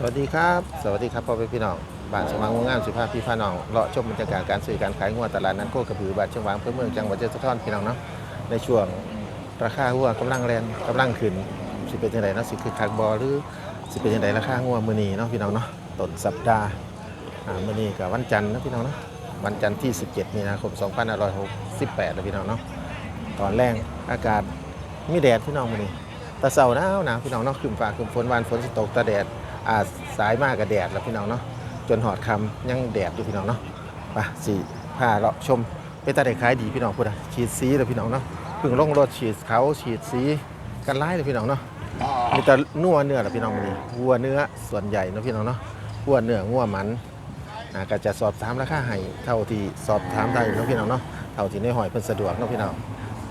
สวัสดีครับ สวัสดีครับพ่อแม่พี่น้องบ้านชวางงงามสุภาพพี่พาน้องเลาะชมบรรยากาศการซื้อการขายงัวตลาดนัดโคกระบือบ้านชวางเพื่อเมืองจังหวัดเจ้าสะท้อนพี่น้องเนาะในช่วงราคางัวกำลังแรงกำลังขึ้นสิเป็นยังไงเนาะสิคือคักบอหรือสิเป็นยังไงราคางัวมือนี้เนาะพี่น้องเนาะต้นสัปดาห์มือนีกับวันจันทร์นะพี่น้องเนาะวันจันทร์ที่ 17 มีนาคม 2568แล้วพี่น้องเนาะตอนแรงอากาศมีแดดพี่น้องมือนีแตะเสาหนาวหนาวพี่น้องเนาะครึมฟ้าครึมฝนวานฝนตกตะแดด อาสายมากกับแดดแล้วพี่น้องเนาะจนหอดคำยังแดดอยู่พี่น้องเนาะไปสี่ผ้าเลาะชมเป็นตาเด็กขายดีพี่น้องพูดอะฉีดสีเลยพี่น้องเนาะเพิ่งลงรถฉีดเขาฉีดสีกันไล่เลยพี่น้องเนาะมีแต่นัวเนื้อแหละพี่น้องมีวัวเนื้อส่วนใหญ่เนาะพี่น้องเนาะวัวเนื้องัวมันอ่าก็จะสอบถามราคาให้เท่าที่สอบถามได้เนาะพี่น้องเนาะเท่าที่ในหอยเพิ่นสะดวกเนาะพี่น้อง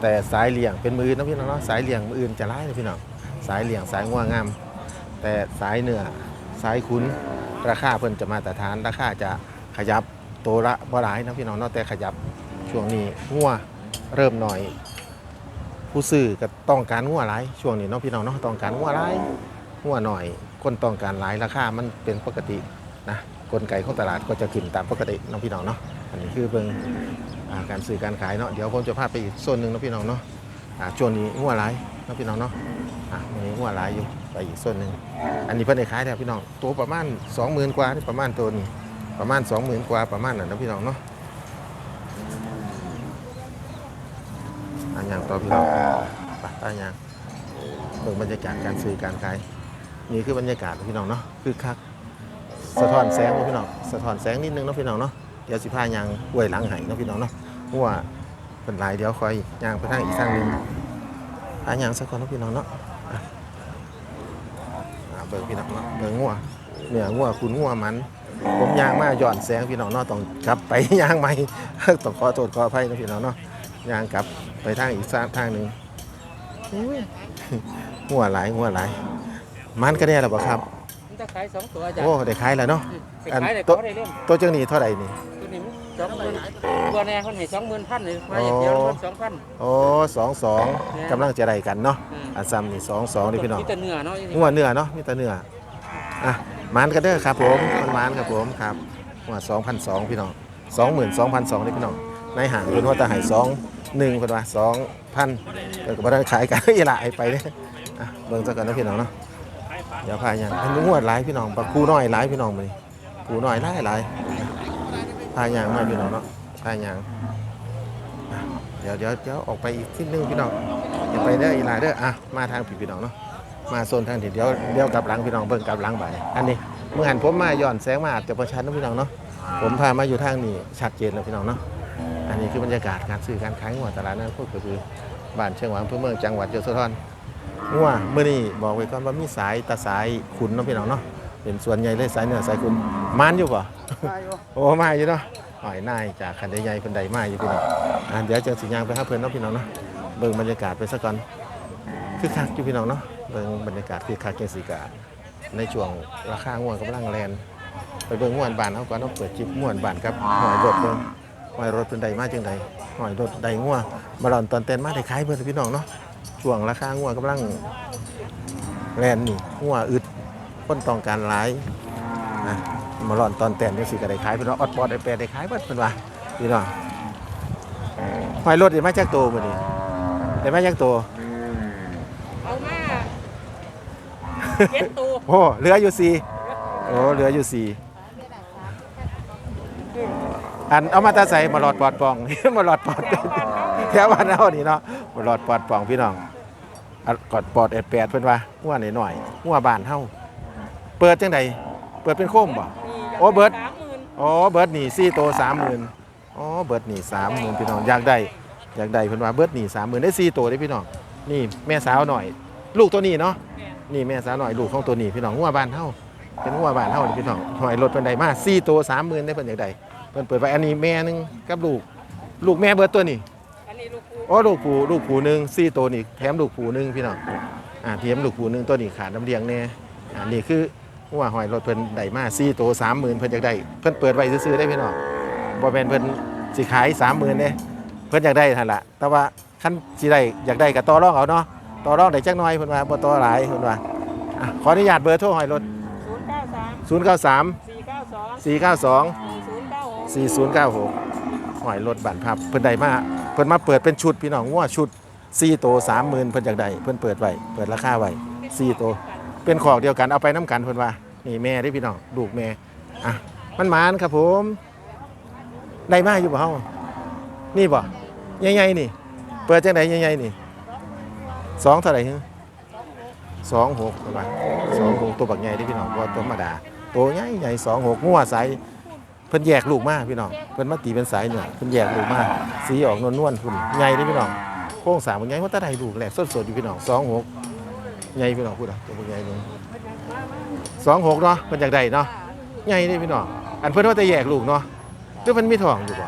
แต่สายเลี่ยงเป็นมือเนาะพี่น้องเนาะสายเลี่ยงมืออื่นจะไล่เลยพี่น้องสายเลี่ยงสายงัวงาม แต่สายเนื้อสายคุ้นราคาเพิ่นจะมาตรฐานราคาจะขยับตัวละบ่หลายนะพี่น้องเนาะแต่ขยับช่วงนี้งัวเริ่มหน่อย ผู้ซื้อก็ต้องการงัวหลายช่วงนี้เนาะพี่น้องเนาะต้องการงัวหลายงัวหน่อยคนต้องการหลายราคามันเป็นปกตินะกลไกของตลาดก็จะขึ้นตามปกติเนาะพี่น้องเนาะอันนี้คือเบิ่งอ่าการซื้อการขายเนาะเดี๋ยวผมจะพาไปอีกโซนหนึ่งเนาะพี่น้องเนาะช่วงนี้งัวหลายเนาะพี่น้องเนาะอะนี้งัวหลายอยู่ ไปอีกโซนหนึ่งอันนี้เพิ่นได้ขายแล้วพี่น้องตัวประมาณ20,000กว่านี่ประมาณตัวนี้ประมาณ20,000กว่าประมาณนั้นนะพี่น้องเนาะอันอย่างต่อพี่น้องไปไปอย่างเบิ่งบรรยากาศการซื้อการขายนี่คือบรรยากาศพี่น้องเนาะคือคักสะท้อนแสงนะพี่น้องสะท้อนแสงนิดนึงเนาะพี่น้องเนาะเดี๋ยวสิพายางอวยหลังให้เนาะพี่น้องเนาะเพราะว่าเป็นหลายเดี๋ยวคอยยางไปทางอีกทางหนึงหายางสักคนเนาะพี่น้องเนาะ เบิ่งพี่น้องเนาะเบิ่งงัวเนื้องัวคุณงัวมัน ผมย่างมาหย่อนแสงพี่น้องเนาะต้องกลับไปย่างใหม่ต้องขอโทษขออภัยนะพี่น้องเนาะย่างกลับไปทางอีกทางหนึ่งอุ้ยงัวหลายงัวหลายมันก็ได้แล้วบ่ครับมันจะขายสองตัวจ้ะโอ้ได้ขายแล้วเนาะไปอันขายได้ตัวเขาได้เล่นตัวจังนี้เท่าไหร่นี่ตัวนี้ สองหมื่นตัวแน่คนให้สองหมื่นพันเลยมาอย่างเดียวมันสองพัน โอ้สองสองกำลังจะได้กันเนาะอันซ้ำนี่สองสองนี่พี่น้องมีแต่เนื้อเนาะงัวเนื้อเนาะมีแต่เนื้ออะมันก็เด้อครับผมมันมันครับผมครับว่าสองพันสองพี่น้องสองหมื่นสองพันสองนี่พี่น้องในห่างเพิ่นว่าแต่ใหายสองหนึ่งเพิ่นว่าสองพันเออก็บ่ได้ขายกันอีหละให้ไปเด้ออะเบิ่งซะก่อนนะพี่น้องเนาะเดี๋ยวพายังเป็นงวดหลายพี่น้องปลาคูน้อยหลายพี่น้องมื้อนี้คูน้อยหลายหลาย พายางมาพี่น้องเนาะพายางเดี๋ยวเดี๋ยวเดี๋ยวออกไปอีกทีนึงพี่น้องอย่าไปเด้ออีหลายเด้ออะมาทางพี่พี่น้องเนาะมาโซนทางที่เดี๋ยวเดี๋ยวกลับหลังพี่น้องเบิ่งกลับหลังไปอันนี้เมื่อหันผมมาย้อนแสงมาอาจจะประชันนะพี่น้องเนาะผมพามาอยู่ทางนี้ชัดเจนแล้วพี่น้องเนาะอันนี้คือบรรยากาศการซื้อการขายงัวตลาดนั้นพวกก็คือบ้านเชียงหวางอำเภอเมืองจังหวัดยโสธรงัวเมื่อนี้บอกไว้ก่อนว่ามีสายตาสายขุนเนาะพี่น้องเนาะ เป็นส่วนใหญ่เลยสายเนื้อสายขุนมานอยู่ป่ะโอ้มาอยู่เนาะหอยนายจากขันใหญ่ๆเพิ่นใดมาอยู่พี่น้องอ่าเดี๋ยวเจอสิยางไปหาเพิ่นเนาะพี่น้องเนาะเบิ่งบรรยากาศไปซะก่อนคือคักอยู่พี่น้องเนาะเบิ่งบรรยากาศคือคักจังซี่กะในช่วงราคาง่วนกำลังแลนไปเบิ่งง่วนบ้านเฮาก่อนเนาะเปิดจิบง่วนบ้านครับหอยรถเบิ่งหอยรถเป็นใดมาจังใดหอยรถใดง่วมาหลอนตอนเต้นมาได้ขายเบิ่งพี่น้องเนาะช่วงราคาง่วนกำลังแลนนี่ง่วอึด คนต้องการหลายนะมาหลอนตอนเต้นจังซี่ก็ได้ขายพี่น้องออดปอดได้แปดได้ขายเบิดเพิ่นว่าพี่น้องหอยรถได้มาจากโตมื้อนี้ได้มาจากโตเอามาเจ็ดตัวโอ้เหลืออยู่สี่โอ้เหลืออยู่สี่อันเอามาตาใส่มาหลอดปอดปองมาหลอดปอดแถวบ้านเอานี่เนาะมาหลอดปอดปองพี่น้องอันกอดปอดเอ็ดแปดเพิ่นว่าหัวหน่อยหน่อยหัวบ้านเฮา เปิดจังใดเปิดเป็นโคมบ่ โอ้เบิดสามหมื่นอ๋อเบิร์ดหนีสี่โตสามหมื่นอ๋อเบิร์ดหนีสามหมื่นพี่น้องอยากได้อยากได้เพิ่นว่าเบิร์ดหนีสามหมื่นได้สี่โตได้พี่น้องนี่แม่สาวหน่อย ลูกตัวนี้เนาะนี่แม่สาวหน่อยลูกของตัวนี้พี่น้องงัวบ้านเฮาเป็นงัวบ้านเฮานี่พี่น้องหอยรถเป็นใดมาสี่ตัวสามหมื่นได้เพิ่นอยากได้เพิ่นเปิดไว้อันนี้แม่หนึงกับลูก ลูกแม่เบิดตัวนี้อันนี้ลูกกูโอ้ลูกผูลูกผูหนึงสี่ตัวนี่แถมลูกผูหนึงพี่น้องอ่าแถมลูกผูหนึงตัวนี้ขาดน้ำเลี้ยงแน่อ่านี่คือ งัวหอยรถเพิ่นได้มาสี่ตัวสามหมื่นเพิ่นอยากได้ เพิ่นเปิดไว้ซื้อได้พี่น้องบ่แม่นเพิ่นสิขายสามหมื่นเด้เพิ่นอยากได้นั่นละแต่ว่าคันสิได้อยากได้ก็ต่อรองเอาเนาะต่อรองได้จักหน่อยเพิ่นว่าบ่ต่อหลายเพิ่นว่าอะขออนุญาตเบอร์โทรหอยรถศูนย์เก้าสามสี่เก้าสองสี่เก้าสองสี่ศูนย์เก้าหก4096หอยรถบันพับเพิ่นได้มาเพิ่นมาเปิดเป็นชุดพี่น้องว่าชุด4โต30,000เพิ่นอยากได้เพิ่นเปิดไว้เปิดราคาไว้4โต เป็นของเดียวกันเอาไปน้ำกันเพิ่นว่า นี่แม่เด้พี่น้องลูกแม่อะมันหมานครับผมได้มาอยู่บ่เฮานี่บ่ใหญ่ๆนี่ เปิดจังไดใหญ่ๆนี่สองเท่าไหร่ฮะสองหกประมาณสองหกตัวบักใหญ่เด้พี่น้องบ่ธรรมดาตัวใหญ่ใหญ่สองหกงัวสายเพิ่นแยกลูกมากพี่น้องเพิ่นมาตีเป็นสายเหนือเพิ่นแยกลูกมากสีออกนวลนวลๆคุณใหญ่เด้พี่น้องโค้งสามมันใหญ่ว่าตาใดลูกแหลกสดๆอยู่พี่น้องสองหก ใหญ่พี่น้องพูดอะตัวใหญ่นึงสองหกเนาะเพิ่นอยากได้เนาะใหญ่เด้พี่น้องอันเพิ่นว่าแต่แยกลูกเนาะหรือมันมีท้องอยู่บ่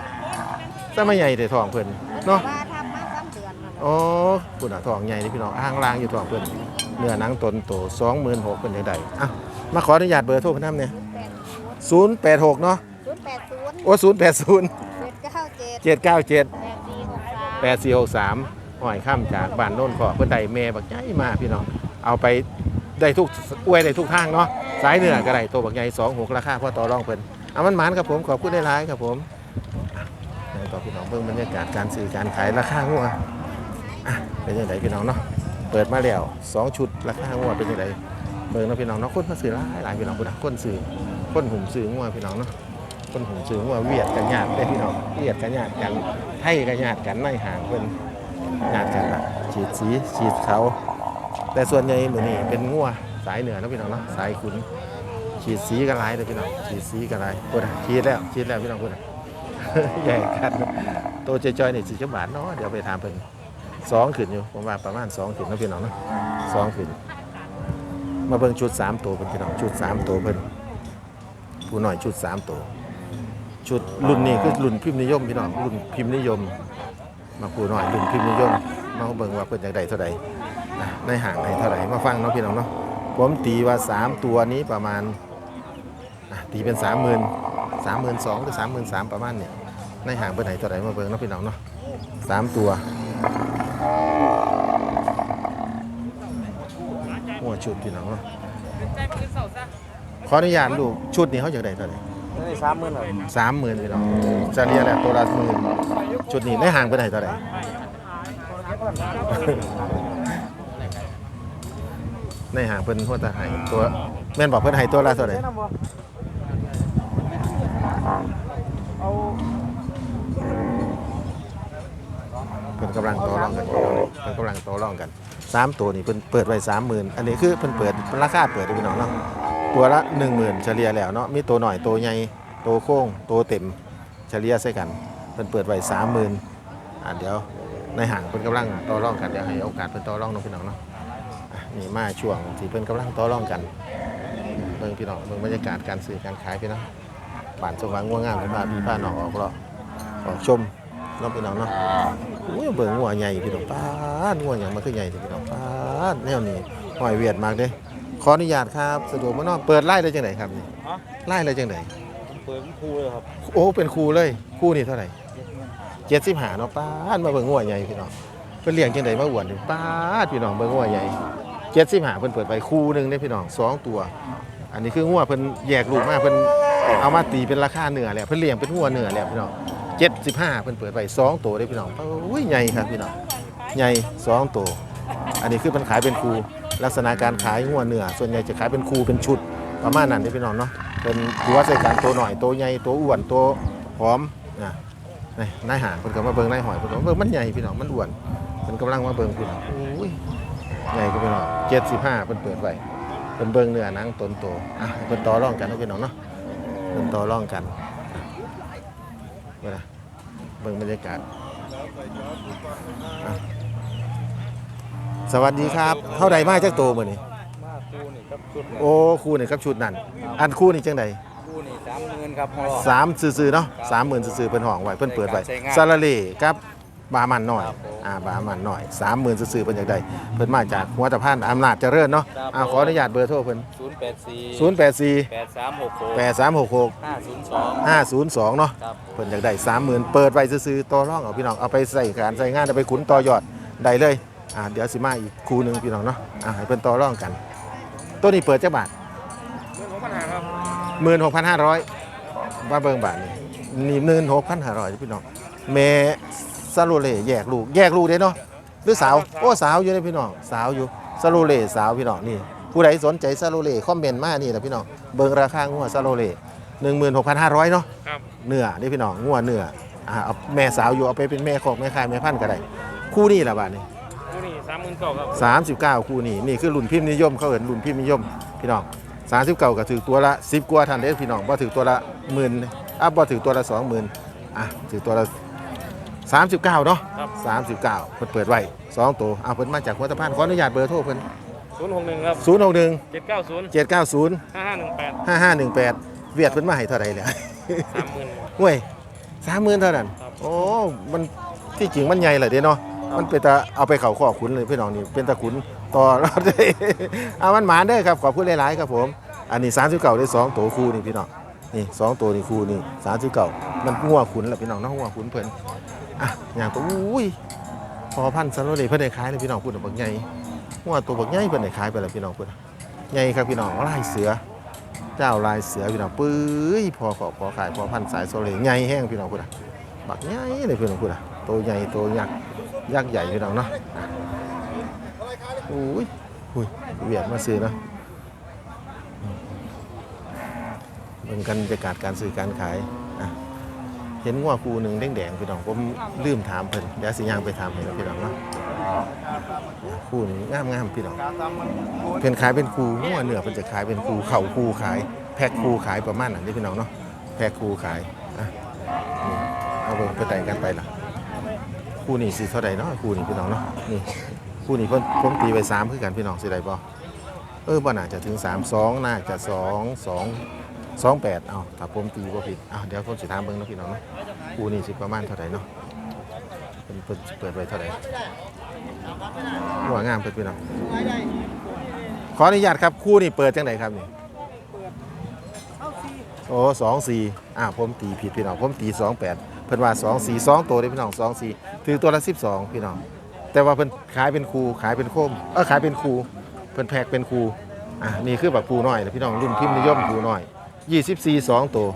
ซะมาใหญ่แต่ท้องเพิ่นเนาะว่าทำมาสามเดือนนั่นแหละอ๋อพูดอะท้องใหญ่เด้พี่น้องอ้างลางอยู่ท้องเพิ่นเนื้อหนังตนโต26,000เพิ่นอยากได้อะมาขออนุญาตเบอร์โทรเพิ่นนำเนี่ย086เนาะศูนย์แปดศูนย์โอ้080เจ็ดเก้าเจ็ด797แปดสี่หกสามแปดสี่หกสามหอยข้ามจากบ้านโน่นขอเพื่อนใดแม่บักใหญ่มาพี่น้อง เอาไปได้ทุกอวยได้ทุกทางเนาะสายเหนือก็ได้ตัวบักใหญ่สองหกราคาพ่อต่อรองเพิ่นเอามันหมานครับผมขอบคุณได้หลายครับผมต่อพี่น้องเบิ่งบรรยากาศการซื้อการขายราคางัวเป็นยังไงพี่น้องเนาะเปิดมาแล้วสองชุดราคางัวเป็นยังไงเบิ่งนะพี่น้องเนาะคนมาซื้อหลายหลายพี่น้องพุ่นน่ะคนซื้อคนหุ่มซื้องัวพี่น้องเนาะคนหุ่มซื้องัวเวียดกันญาติได้พี่น้องเวียดกันญาติกันไทยกันญาติกันในห่างเพิ่นญาติกันละฉีดสีฉีดเขา แต่ส่วนใหญ่เหมือนนี่เป็นงัวสายเหนือนะพี่น้องเนาะสายขุนฉีดสีกันหลายเลยพี่น้องฉีดสีกันหลายพูดอะฉีดแล้วฉีดแล้วพี่น้องพูดอะใหญ่กันโตวจอยๆนี่สิบาทเนาะเดี๋ยวไปถามเพิ่นสองขึ้นอยู่ผมว่าประมาณสองขึ้นนะพี่น้องเนาะสองขึ้น มาเบิ่งชุดสามตัวเพิ่นพี่น้องชุดสามตัวเพิ่นผู้หน่อยชุดสามตัวชุดรุ่นนี้คือรุ่นพิมพ์นิยมพี่น้องรุ่นพิมพ์นิยม มาคูหน่อยรุ่นพิมพ์นิยมมาเบิ่งว่าเพิ่นอยากได้เท่าใด นะในห่างให้เท่าไหร่มาฟังเนาะพี่น้องเนาะผมตีว่า 3 ตัวนี้ประมาณอะตีเป็น 30,000 32,000หรือ33,000ประมาณเนี่ยในห่างเพิ่นให้เท่าไหร่มาเบิ่งเนาะพี่น้องเนาะสามตัวหัวชุดพี่น้องเนาะขออนุญาตลูกชุดนี้เขาอยากได้เท่าไหร่ได้สามหมื่นหรอสามหมื่นพี่น้องจะเรียกแหละตัวละหมื่นชุดนี้ในห่างเพิ่นให้เท่าไหร่ ในห่างเพิ่นหัวตาไห้ตัวแม่นบอกเพิ่นให้ตัวละเท่าไหร่เอาเพิ่นกำลังต่อรองกันอยู่เพิ่นกำลังต่อรองกันสามตัวนี่เพิ่นเปิดไว้สามหมื่นอันนี้คือเพิ่นเปิดราคาเปิดให้พี่น้องเนาะตัวละหนึ่งหมื่นเฉลี่ยแล้วเนาะมีตัวหน่อยตัวใหญ่ตัวโค้งตัวเต็มเฉลี่ยใส่กันเพิ่นเปิดไว้สามหมื่นอะเดี๋ยวในห่างเพิ่นกำลังต่อรองกันเดี๋ยวให้โอกาสเพิ่นต่อรองเนาะพี่น้องเนาะอะ นี่มาช่วงที่เพิ่นกำลังต่อรองกันเบิ่งพี่น้องเบิ่งบรรยากาศการซื้อการขายพี่น้องบ้านสว่างง่วงงามเป็นบ้านพี่ผ้าหนองออกเลาะออกชมเน้องพี่น้องเนาะอุ้ยเบิ่งงัวใหญ่พี่น้องป้าดงัวหยังมันคือใหญ่พี่น้องป้าดแนวนี้หอยเวียดมากเด้ขออนุญาตครับสะดวกบ่เนาะเปิดไล่ได้จังไดครับนี่ไล่เลยจังไดเปิดครูเลยครับโอ้เป็นครูเลยครูนี่เท่าไหร่75เนาะป้าดมาเบิ่งงัวใหญ่พี่น้องเพิ่นเลี้ยงจังไดมาอ้วนนี่ป้าดพี่น้องเบิ่งงัวใหญ่ 75เพิ่นเปิดไปคู่หนึ่งเด้พี่น้องสองตัว อันนี้คืองัวเพิ่นแยกลูกมาเพิ่นเอามาตีเป็นราคาเนื้อแล้วเพิ่นเลี้ยงเป็นงัวเนื้อแล้วพี่น้อง75เพิ่นเปิดไปสองตัวเด้พี่น้องอุ้ยใหญ่ครับพี่น้องใหญ่สองตัว อันนี้คือมันขายเป็นคูลักษณะการขายหัวเนื้อส่วนใหญ่จะขายเป็นคูเป็นชุดประมาณนั้นที่พี่น้องเนาะเป็นหัวใส่กันตัวหน่อยตัวใหญ่ตัวอ้วนตัวผอมนะนายหางเพิ่นก็มาเบิ่งนายหอยเพิ่นก็มาเบิ่งมันใหญ่พี่น้องมันอ้วนเพิ่นกำลังมาเบิ่งพี่น้องอุ้ย ใหญ่ก็พี่น้อง75เพิ่นเปิดไว้เพิ่นเบิ่งเนื้อหนังตนโตอะเพิ่นต่อรองกันเนาะพี่น้องเนาะเพิ่นต่อรองกันเบิ่งนะเบิ่งบรรยากาศสวัสดีครับเท่าใดมาจากโตมื้อนี้ มาครูนี่ครับชุดโอ้คู่นี่ครับชุดนั่นอันคู่นี่จังใดครูนี่สามหมื่นครับพ่อสามซื่อๆเนาะสามหมื่นซื่อๆเพิ่นห้องไว้เพิ่นเปิดไว้ใช้งาน ซาลาเล่กับ บามันหน่อยครับผมอ่า บามันหน่อยสามหมื่นซื่อๆเพิ่นอยากได้เพิ่นมาจากหัวตะพานอำนาจเจริญเนาะครับ อ่าขออนุญาตเบอร์โทรเพิ่นศูนย์แปดสี่084แปดสามหกหก8366ห้าศูนย์สอง502เนาะ ครับเพิ่นอยากได้30,000เปิดไว้ซื่อๆต่อรองเอาพี่น้องเอาไปใส่การใส่งานเอาไปขุนต่อยอดได้เลยอ่าเดี๋ยวสิมาอีกคู่หนึงพี่น้องเนาะอ่าให้เพิ่นต่อรองกันตัวนี้เปิดจักบาทเรื่องของปัญหาครับหมื่นหกพันห้าร้อยว่าเบิ่งบาทนี่นี่หมื่นหกพันห้าร้อยพี่น้องแม่ ซาโลเล่แยกลูกแยกลูกเด้เนาะหรือสาวโอ้สาวอยู่เลยพี่น้องสาวอยู่ซาโลเล่สาวพี่น้องนี่ ผู้ใดสนใจซาโลเล่คอมเมนต์มานี่แหละพี่น้องเบิ่งราคางัวซาโลเล่หนึ่งหมื่นหกพันห้าร้อยเนาะครับเนื้อนี่พี่น้องงัวเนื้ออ่าเอาแม่สาวอยู่เอาไปเป็นแม่คอกแม่คายแม่พันธุ์ก็ได้คู่นี้ละบาทนี่คู่นี้สามหมื่นเก้าครับสามสิบเก้าคู่นี้นี่คือรุ่นพิมพ์นิยมเขาเอินรุ่นพิมพ์นิยมพี่น้องสามสิบเก้าก็ถือตัวละสิบกว่าทันเด้พี่น้องบ่ถือตัวละหมื่นอะบ่ถือตัวละสองหมื่นอะถือตัวละ สามสิบเก้าเนาะครับสามสิบเก้าเพิ่นเปิดไว้สองตัวเอาเพิ่นมาจากหัวตะพานขออนุญาตเบอร์โทรเพิ่นศูนย์หกหนึ่งครับศูนย์หกหนึ่งเจ็ดเก้าศูนย์เจ็ดเก้าศูนย์ห้าห้าหนึ่งแปดห้าห้าหนึ่งแปดเวียดเพิ่นมาให้เท่าไหร่เลยสามหมื่นเว้ยสามหมื่นเท่านั้น ครับโอ้ มันที่จริงมันใหญ่เลยเด้เนาะมันเป็นตาเอาไปเขาข้อขุนเลยพี่น้องนี่ เป็นตะขุนต่อรอดเลยเอามันหมานเด้อครับ ขอบคุณหลาย ๆ ครับผม อันนี้สามสิบเก้าได้สองตัวคู่นี่พี่น้อง นี่สองตัวนี่คู่นี่สามสิบเก้ามันงัวขุนแหละพี่น้องนะงัวขุนเพิ่นอะอย่างตัวอุ้ยพอพันธุ์ซะแล้วเลยเพิ่นได้ขายเลยพี่น้องพูดบักใหญ่งัวตัวบักใหญ่เพิ่นได้ขายไปแล้วพี่น้องพูดใหญ่ครับพี่น้องลายเสือ เจ้าลายเสือพี่น้องปื้ยพอขอพอขายพอพันสายโซเลใหญ่แห้งพี่น้องพูดอะบักใหญ่เลยพี่น้องพูดอะตัวใหญ่ตัวยักษ์ยักษ์ใหญ่พี่น้องเนาะอะอุ้ยอุ้ยเวียดมาซื้อเนาะ เป็นกันบรรยากาศการซื้อการขายอะเห็นงัวครูหนึ่งแดงๆพี่น้องผมลืมถามเพิ่นเดี๋ยวสิย่างไปถามให้นพี่น้องเนาะครูนี้งามๆพี่น้องเพิ่นขายเป็นครูงัวเนื้อเพิ่นจะขายเป็นครูเข่าครูขาย แพ็คครูขายประมาณนั้นนี่พี่น้องเนาะแพ็คครูขายอะเอาเบิ่งไปแต่งกันไปล่ะครูนี้สิเท่าใดเนาะครูนี้พี่น้องเนาะนี่ครูนี้เพิ่นผมตีไป3คือกันพี่น้องสิได้บ่เออบ่น่าจะถึง3 2น่าจะ2 2 2 8เอาถ้าผมตีบ่ผิดอ้าวเดี๋ยวผมสิถามเบิ่งเนาะพี่น้องเนาะคู่นี้สิประมาณเท่าใดเนาะเพิ่นเพิ่นสิเปิดไว้เท่าใดหัวงามเพิ่นพี่น้องขออนุญาตครับคู่นี่เปิดจังไหนครับนี่โอ้สองสี่อ่าผมตีผิดพี่น้องผมตีสองแปดเพิ่นว่าสองสี่สองตัวเลยพี่น้องสองสี่ถือตัวละสิบสองพี่น้องแต่ว่าเพิ่นขายเป็นคูขายเป็นโคมเออขายเป็นคูเพิ่นแพกเป็นคูอะนี่คือแบบคูน้อยนะพี่น้องรุ่นพิมพ์นิยมคูน้อย ยี่สิบสี่สองตัว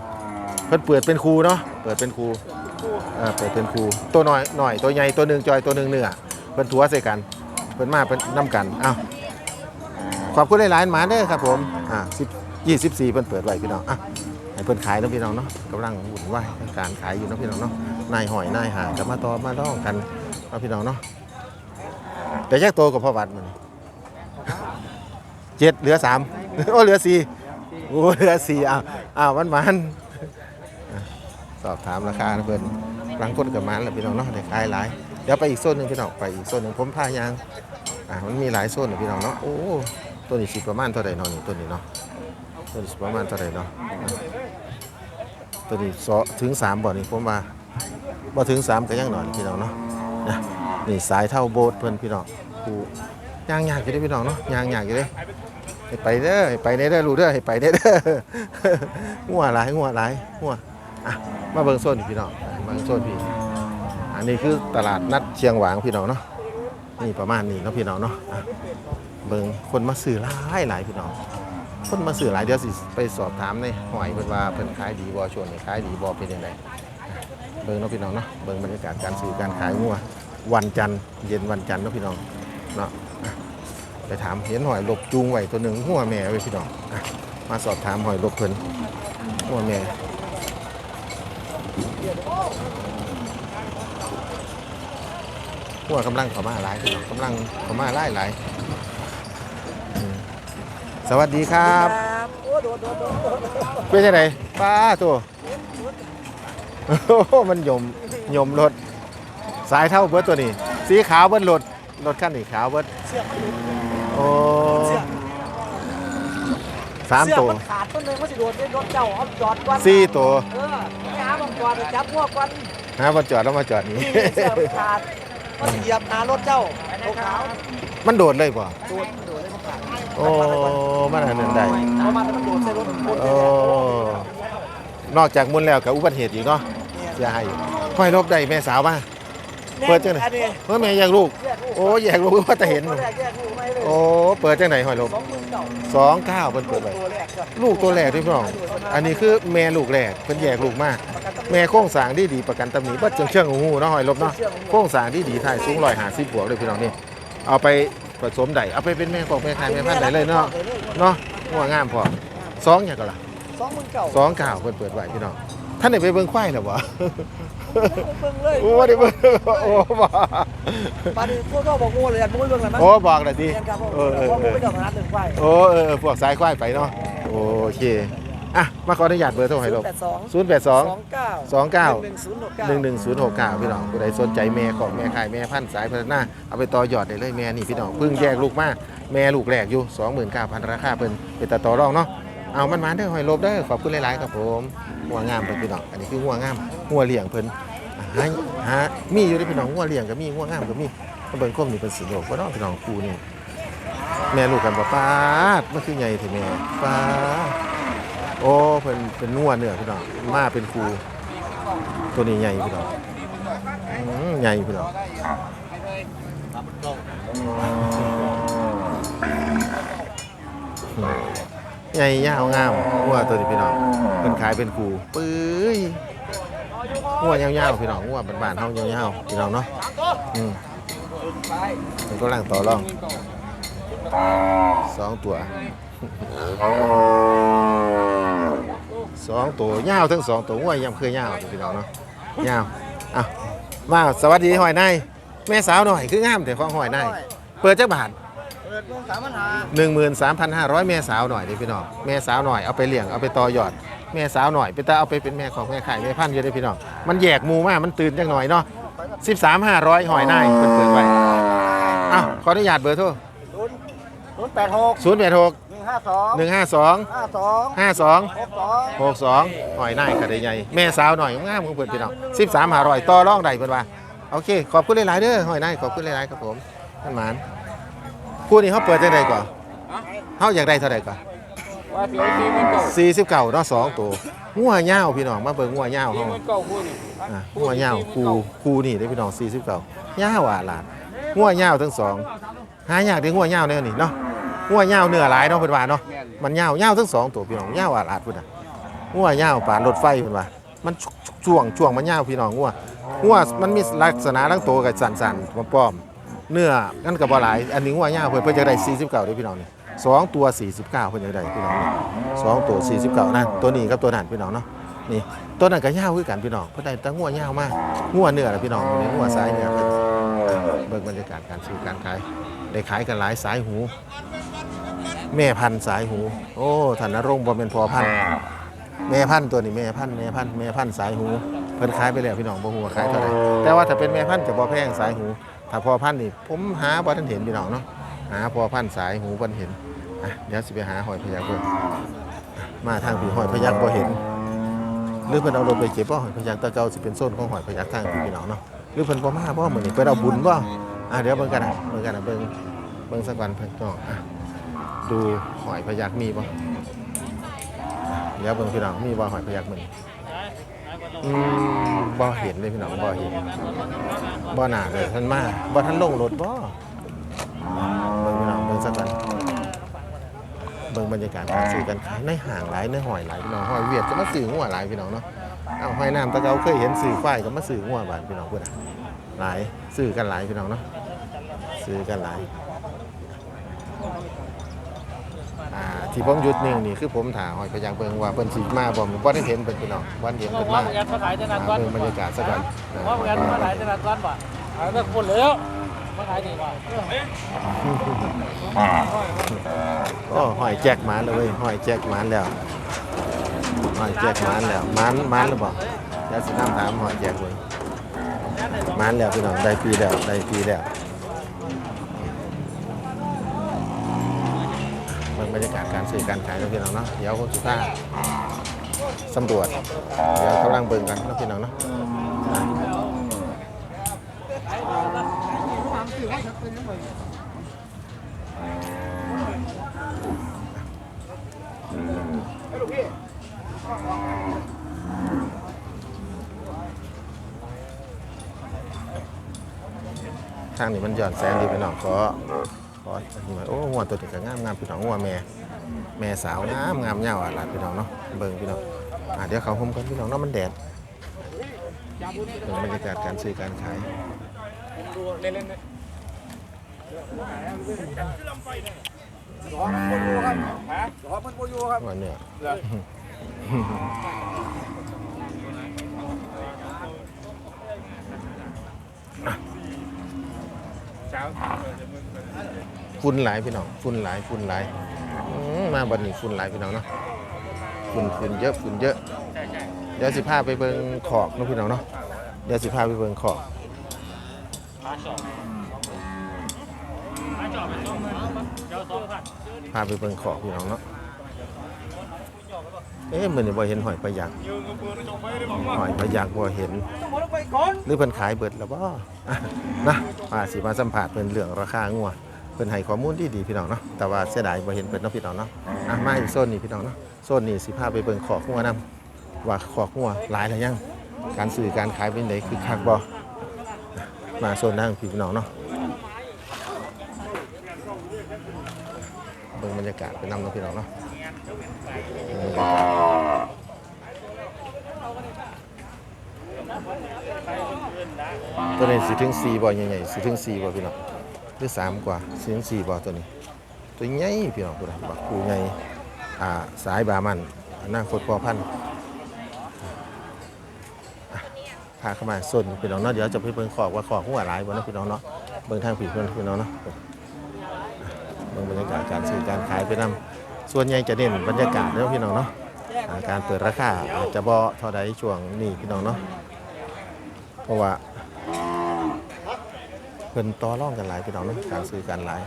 เพิ่นเปิดเป็นครูเนาะเปิดเป็นครูอ่าเปิดเป็นครูตัวหน้อยหน่อยตัวใหญ่ตัวหนึ่งจอยตัวหนึ่งเนื้อเพิ่นถัวใส่กันเพิ่นมาเป็นน้ำกันอ้าวขอบคุณหลายๆหมาเด้อครับผมอ่าสิบยี่สิบสี่เพิ่นเปิดไว้พี่น้องอะให้เพิ่นขายเนาะพี่น้องเนาะกำลังวุ่นวายในการขายอยู่นะพี่น้องเนาะนายหอยนายหางกับมาต่อมาต้องกันเนาะพี่น้องเนาะแต่แยกโตวกับพ่อวัดมันเจ็ดเหลือสามโอ้เหลือสี่ โอ้เหลือสี่อ้าวอ้าวมันมันสอบถามราคานะเพิ่นหลังคนกับมันแหละพี่น้องเนาะได้ขายหลายเดี๋ยวไปอีกโซนหนึ่งพี่น้องไปอีกโซนหนึ่งผมพายางอ่ามันมีหลายโซนนะพี่น้องเนาะโอ้ตัวนี้สิประมาณเท่าไหร่เนาะนี่ตัวนี้เนาะตัวนี้สิประมาณเท่าไหร่เนาะตัวนี้สอถึงสามบ่อนี่ผมว่าบ่ถึงสามก็ยังหน่อยพี่น้องเนาะนะนี่สายเท่าโบสถ์เพิ่นพี่น้องกูยางยากอยู่เด้พี่น้องเนาะยางยากอยู่เด้ ให้ไปเด้อให้ไปได้เด้อรู้เด้อให้ไปได้เด้องัวหลายงัวหลายงัวอะมาเบิ่งโซนนี่พี่น้องมาเบิ่งโซนพี่อันนี้คือตลาดนัดเชียงหวางพี่น้องเนาะนี่ประมาณนี้เนาะพี่น้องเนาะอะเบิ่งคนมาซื้อหลายหลายพี่น้องคนมาซื้อหลายเดี๋ยวสิไปสอบถามในหอยเพิ่นว่าเพิ่นขายดีบ่ช่วงนี้ขายดีบ่เป็นยังไงเบิ่งเนาะพี่น้องเนาะเบิ่งบรรยากาศการซื้อการขายงัววันจันทร์เย็นวันจันทร์เนาะพี่น้องเนาะ ไปถามเห็นหอยหลบจูงไว้ตัวหนึ่งหัวแม่ไว้พี่น้องอะมาสอบถามหอยหลบเพิ่นหัวแม่หัวกำลังเขามาหลายพี่น้องกำลังเขามาหลายหลายอืมสวัสดีครับ เป็นยังไงป้าตัว โอ้โหมันยมยมรถ สายเท่าเบิร์ดตัวนี้ สีขาวเบิร์ดรถรถคันนี้ขาวเบิร์ด โอ้สามตัวเสื้อมันขาดต้นหนึงมันสิโดนได้รถเจ้าเอาจอดก่อนสี่ตัว เออไปหาบังจอดไปจับพวกก่อนฮะมาจอดแล้วมาจอดนี้ นี่เสื้อมันขาดมันสิเหยียบหน้ารถเจ้าตัวขาวมันโดดเลยป่ะโดนโดนเลยมันขาดโอ้มันอันนั้นได้ เพราะมันมันโดนใส่รถคนโอ้นอกจากมุนแล้วกับอุบัติเหตุอีกเนาะเสียหายอีกค่อยลบได้แม่สาวมา เปิดจังไหนอันนี้เมื่อแม่แยกลูก แยกลูกโอ้แยกลูกว่าจะเห็นบ่ได้แยกลูกไม่เลยโอ้เปิดจังไหนหอยลบสองหมื่นเก่าสองเก้าเพิ่นเปิดไปตัวแรกครับลูกตัวแรกด้วยพี่น้องอันนี้คือแม่ลูกแรกเพิ่นแยกลูกมาก แม่โค้งสร้างดีดีประกันตำหนิบ่เชิงเชิงหูเนาะหอยลบเนาะโค้งสร้างดีดีถ่ายสูง150บวกเลยพี่น้องนี่เอาไปผสมได้เอาไปเป็นแม่ของแม่ขายแม่พันธุ์ได้เลยเนาะเนาะหัวงามพอสองอย่างก็ล่ะ สองหมื่นเก่าสองเก้าเพิ่นเปิดไว้พี่น้องท่านได้ไปเบิ่งควายแล้ว บ่เบิ่งเลยโอ้บ่ได้เบิ่งโอ้บ่ปานี้พวกเขาบอกง่เลยอันมึงเบิ่งอะไรมั้งโอ้บอกหน่อยดิเรียนครับผมเออเออเพราะเอมอ ไม่ดอกนัดหนึ่งไฟโอ้เออพวกสายควายไปเนาะโอเคอะมาขออนุญาตเบอร์โทรให้ลบแปดสองศูนย์แปดสองสองเก้าสองเก้าหนึ่งศูนย์หกเก้าหนึ่งหนึ่งศูนย์หกเก้าพี่น้องผู้ใดสนใจแม่ของแม่ขายแม่พันธุ์สายพัฒนา เอาไปต่อยอดได้เลยแม่นี่พี่น้องเพิ่งแยกลูกมาแม่ลูกแรกอยู่สองหมื่นเก้าพันราคาเพิ่นเป็นตาต่อรองเนาะ เอามันมาเด้อหอยลบเด้อขอบคุณหลายๆครับผมหัวงามเพิ่นพี่น้องอันนี้คือหัวงามหัวเหลี้ยงเพิ่นอะหาหามีอยู่ที่พี่น้องหัวเหลี้ยงก็มีหัวงามก็มีเบิ่งคมนี่เป็นสีโลกบ่เนาะพี่น้องคู่นี่แม่ลูกกันบ่ป้าดมันคือใหญ่ที่แม่ป้าโอ้เพิ่นเป็นงัวเนื้อพี่น้องมาเป็นคู่ตัวนี้ใหญ่พี่น้องอืมใหญ่พี่น้อง ใหญ่ยาวงามหัวตัวนี้พี่น้องเป็นขายเป็นกูปื้ยหัวยาวๆพี่น้องหัวบานๆเฮายาวๆพี่น้องเนาะอืมมันก็ล่างต่อรองสองตัวสองตัวยาวทั้งสองตัวหัวยำคือยาวพี่น้องเนาะยาวอะมาสวัสดีหอยนายแม่สาวหน่อยคืองามแต่ของหอยนายเปิดจักบาท ปิดเบิ่งสามปัญหา13,500 แม่สาวหน่อยเด้อพี่น้องแม่สาวหน่อยเอาไปเลี้ยงเอาไปต่อยอด แม่สาวหน่อยไปแต่เอาไปเป็นแม่ของแม่ขายแม่พันธุ์อยู่เด้อพี่น้องมันแยกหมูมากมันตื่นจังหน่อยเนาะ13,500หอยนายเปิดเปิดไว้อ้าวขออนุญาตเบอร์โทรศูนย์ศูนย์แปดหก086 หนึ่งห้าสอง152 ห้าสอง52 หกสอง62หอยนายก็ได้ใหญ่แม่สาวหน่อยงามของเพิ่นพี่น้อง13,500ต่อรองได้เพิ่นว่า โอเค ขอบคุณหลาย ๆ เด้อหอยนายขอบคุณหลาย ๆ ครับผมท่านหมาน ผู้นี้เขาเปิดจังไดก่อนเฮาอยากได้เท่าใดก่อนว่าเสียวสี่หมื่นเก้าสี่สิบเก่าเนาะสองตัวงัวเหย้าพี่น้องมาเบิ่งงัวเหย้าสี่เฮาหมื่นเก้าคู่นี่อะงัวเหย้าคูคูนี่ได้อพี่น้องสี่สิบเก่าเหย้าอะหลานงัวเหย้าทั้งสองหายากได้งัวเหย้าแนวนี้เนาะงัวเหย้าเนื้อหลายเนาะเพิ่นว่าเนาะแม่นมันเหย้าเหย้าทั้งสองตัวพี่น้องเหย้าอะหลานพุ่นน่ะงัวเหย้าปานรถไฟเพิ่นว่ามันช่วงช่วงมันเหย้าพี่น้องงัวงัวมันมีลักษณะทั้งตัวกับสั่นๆป้อมๆ เนื้อนั่นก็บ่หลายอันนี้งัวเหย้าเพิ่นเพิ่นจะได้49เด้อพี่น้องนี่สองตัว 49เพิ่นจะได้พี่น้องนี่สองตัวสี่สิบเก้านั่นตัวนี้กับตัวนั้นพี่น้องเนาะนี่ตัวนั้นก็ย่าวคือกันพี่น้องเพราะได้แตั้งงัวยาวมากงัวเนื้อละพี่น้องนี้งัวสายเนื้อเบิ่งบรรยากาศการซื้อการขายได้ขายกันหลายสายหู แม่พันธุ์สายหู โอ้ท่านนรงค์บ่เป็นพอพันธุ์แม่พันธุ์ตัวนี้แม่พันธุ์แม่พันธุ์แม่พันธุ์สายหูเพิ่นขายไปแล้วพี่น้องบ่ฮู้ว่าขายเท่าไหร่แต่ว่าถ้าเป็นแม่พันธุ์จะบ่แพงสายหู ถ้าพอพันธุ์นี่ผมหาบ่ทันเห็นพี่น้องเนาะหาพอพันธุ์สายหูเพิ่นเห็นอะเดี๋ยวสิไปหาหอยพญาเพิ่นมาทางผีหอยพยักบ่เห็นหรือเพิ่นเอารถไปเก็บบ่หอยพยักตะเกาสิเป็นโซนของหอยพยักทางผีพี่น้องเนาะหรือเพิ่นบ่มาบ่มื้อนี้เพิ่นเอาบุญบ่อะเดี๋ยวเบิ่งกันนะเบิ่งกันนะเบิ่งเบิ่งสักวันเพิ่นก็อะดูหอยพยักมีบ่เดี๋ยวเบิ่งพี่น้องมีบ่หอยพยักมื้อนี้ อืมบ่เห็นเลยพี่น้องบ่เห็นบ่หนาเลยท่านมาบ่ทันลงรถบ่เบิ่งพี่น้องเบิ่งสักวันเบิ่งบรรยากาศการซื้อกันขายในห่างหลายในหอยหลายพี่น้องหอยเวียดก็มาซื้อหัวหลายพี่น้องเนาะเอาหอยน้ำตะเกาเคยเห็นซื้อควายก็มาซื้อหัวบานพี่น้องเพื่อนหลายซื้อกันหลายพี่น้องเนาะซื้อกันหลาย ที่ผมหยุดนิ่งนี่คือผมถ่าหอยพยางเบิงว่าเพิ่นสิมาบ่บ่ได้เห็นเพิ่นพี่น้องบ่ได้เห็นเพิ่นมาเพิ่นบิ่งบรรยากาศซะก่อนว่าเหมือนกันเขายจะนานก้อนบ่ขายแบบคนแล้วมาขายนี่ว่าโอ้หอยแจกหมานเลยเว้ยหอยแจกหมานแล้วหอยแจกหมานแล้วหมานหมานหรือบ่เดี๋ยวสินำถามหอยแจกเบิ่งมานแล้วพี่น้องได้ปีแล้วได้ปีแล้ว ซื้อการขายนะพี่น้องเนาะเดี๋ยวคนสุดท้ายสำรวจเดี๋ยวกำลังเบิ่งกันนะพี่น้องเนาะทางนี้มันหย่อนแสงดีพี่น้องขอ ขออันนี้มาโอ้งัวตัวนี้ก็งามงามพี่น้องงัวแม่แม่สาวงามงามยาวอะหลานพี่น้องเนาะเบิ่งพี่น้องอะเดี๋ยวเขาห่มกันพี่น้องเนาะมันแดดเบิ่งบรรยากาศการซื้อการขายว่าเนี่ย ฝุ่นหลายพี่น้องฝุ่นหลายฝุ่นหลายมาบัดนี้ฝุ่นหลายพี่น้องเนาะฝุ่นฝุ่นเยอะฝุ่นเยอะเดี๋ยวสิพาไปเบิ่งขอกนะพี่น้องเนาะเดี๋ยวสิพาไปเบิ่งขอกพาไปเบิ่งขอกพี่น้องเนาะเอ๊ะมือนี้บ่เห็นหอยปลายักษ์หอยปลายักษ์บ่เห็น หรือเพิ่นขายเบิดแล้วบ่อะนะมาสิมาสัมภาษณ์เพิ่นเรื่องราคางัว เพิ่นให้ข้อมูลที่ดีพี่น้องเนาะแต่ว่าเสียดายบ่เห็นเพิ่นเนาะพี่น้องเนาะอะมาอีกโซนนี้พี่น้องเนาะโซนนี้สิพาไปเบิ่งขอกงัวนํว่าขอกงัวหลายหรือยังการซื้อการขายเป็นไดคือคักบ่มาโซนนั่งพี่น้องเนาะเบิ่งบรรยากาศไปนำเนาะพี่น้องเนาะตัวนี้สิถึง4บ่ใหญ่ๆสิถึง4บ่พี่น้อง รือ3กว่าเสิถึง4บ่ตัวนี้ ตัวใหญ่พี่น้องพุ่นน่ะบักปูใหญ่อ่าสายบามันอนาคตพอพันพาเข้ามาส่วนพี่น้องเนาะเดี๋ยวจะไปเบิ่งขอกว่าขอกหัวหลายบ่เนาะพี่น้องเนาะเบิ่งทางผีเพิ่นพี่น้องเนาะเบิ่งบรรยากาศการซื้อการขายไปนํส่วนใหญ่จะเน้นบรรยากาศเนาะพี่น้องเนาะการเปิดราคาอาจจะบ่เท่าใดช่วงนี้พี่น้องเนาะเพราะว่า เพิ่นต่อร่องกันหลายพี่น้องเนาะการซื้อกันหลาย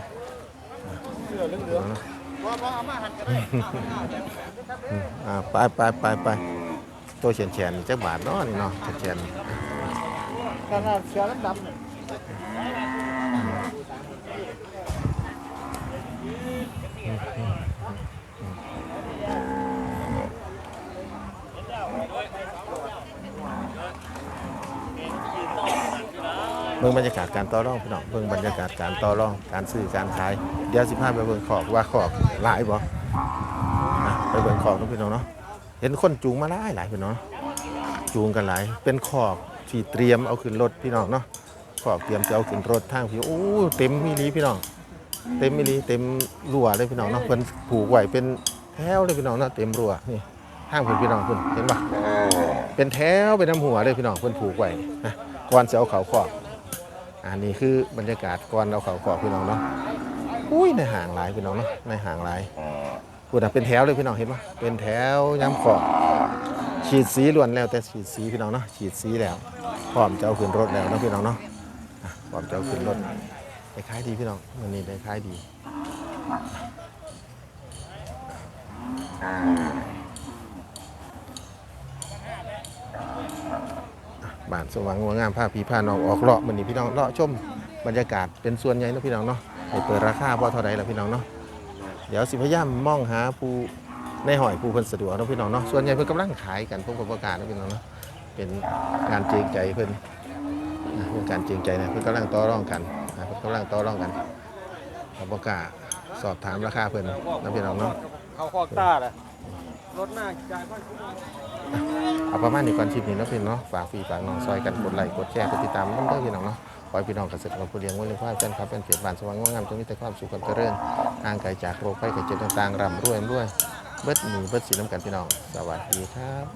อ่าไปไปไปไปตัวเฉียนเฉียนจักบาทเนาะนี่เนาะเฉียนเฉียนขนาดเสือดำ เบิ่งบรรยากาศการต่อรองพี่น้องเบิ่งบรรยากาศการต่อรองการซื้อการขายเดี๋ยวสิพาไปเบิ่งขอกว่าขอกหลายบ่อะไปเบิ่งขอกนะพี่น้องเนาะเห็นคนจูงมาหลายหลายพี่น้องจูงกันหลายเป็นขอกที่เตรียมเอาขึ้นรถพี่น้องเนาะขอกเตรียมจะเอาขึ้นรถทางพี่โอ้เต็มมีลีพี่น้อง เต็มมิลีเต็มรั้วเลยพี่น้องเนาะเพิ่นผูกไว้เป็นแถวเลยพี่น้องเนาะเต็มรั้วนี่ห้างเพิ่นพี่น้องเพิ่นเห็นปะเป็นแถวเป็นน้ำหัวเลยพี่น้องเพิ่นผูกไว้นะก่อนจะเอาเขาขอบ อันนี้คือบรรยากาศก่อนเอาเขาขอพี่น้องเนาะอุ้ยในห่างหลายพี่น้องเนาะในห่างหลายพูดนะเป็นแถวเลยพี่น้องเห็นปะเป็นแถวย้ำขอบฉีดสีล้วนแล้วแต่ฉีดสีพี่น้องเนาะฉีดสีแล้วพร้อมจะเอาขึ้นรถแล้วนะพี่น้องเนาะพร้อมจะเอาขึ้นรถได้ขายดีพี่น้องวันนี้ได้ขายดี บ้านสว่างงัวงามผ้าพีผ้านองออกเลาะวันนี้พี่น้องเลาะชมบรรยากาศเป็นส่วนใหญ่นะพี่น้องเนาะเปิดราคาพอเท่าไรล่ะพี่น้องเนาะเดี๋ยวสิพยายามมองหาผู้ในหอยผู้เพิ่นสะดวกนะพี่น้องเนาะส่วนใหญ่เพิ่นกำลังขายกันพวกประกาศนะพี่น้องเนาะเป็นการเจงใจเพิ่นนะเป็นการจริงใจนะเพื่อนกำลังต่อรองกันนะเพื่อนกำลังต่อรองกันเราบอกกล้าสอบถามราคาเพื่อนนะพี่น้องเนาะเขาคอกตาเลยรถหน้าจ่ายค่อย เอาประมาณนี้ก่อนชิปนี้เนาะพี่น้องเนาะฝากฟีฝากน้องซอยกันกดไลค์กดแชร์กดติดตามมันเด้อพี่น้องเนาะขอให้พี่น้องเกษตรกรผู้เลี้ยงไว้เลี้ยงควายแฟนครับเป็นเพียบานสว่างงดงามจงมีแต่ความสุขความเจริญห่างไกลจากโรคภัยไข้เจ็บต่างๆร่ำรวยรวยเบิดหนีเบิดสีน้ำกันพี่น้อง สวัสดีครับ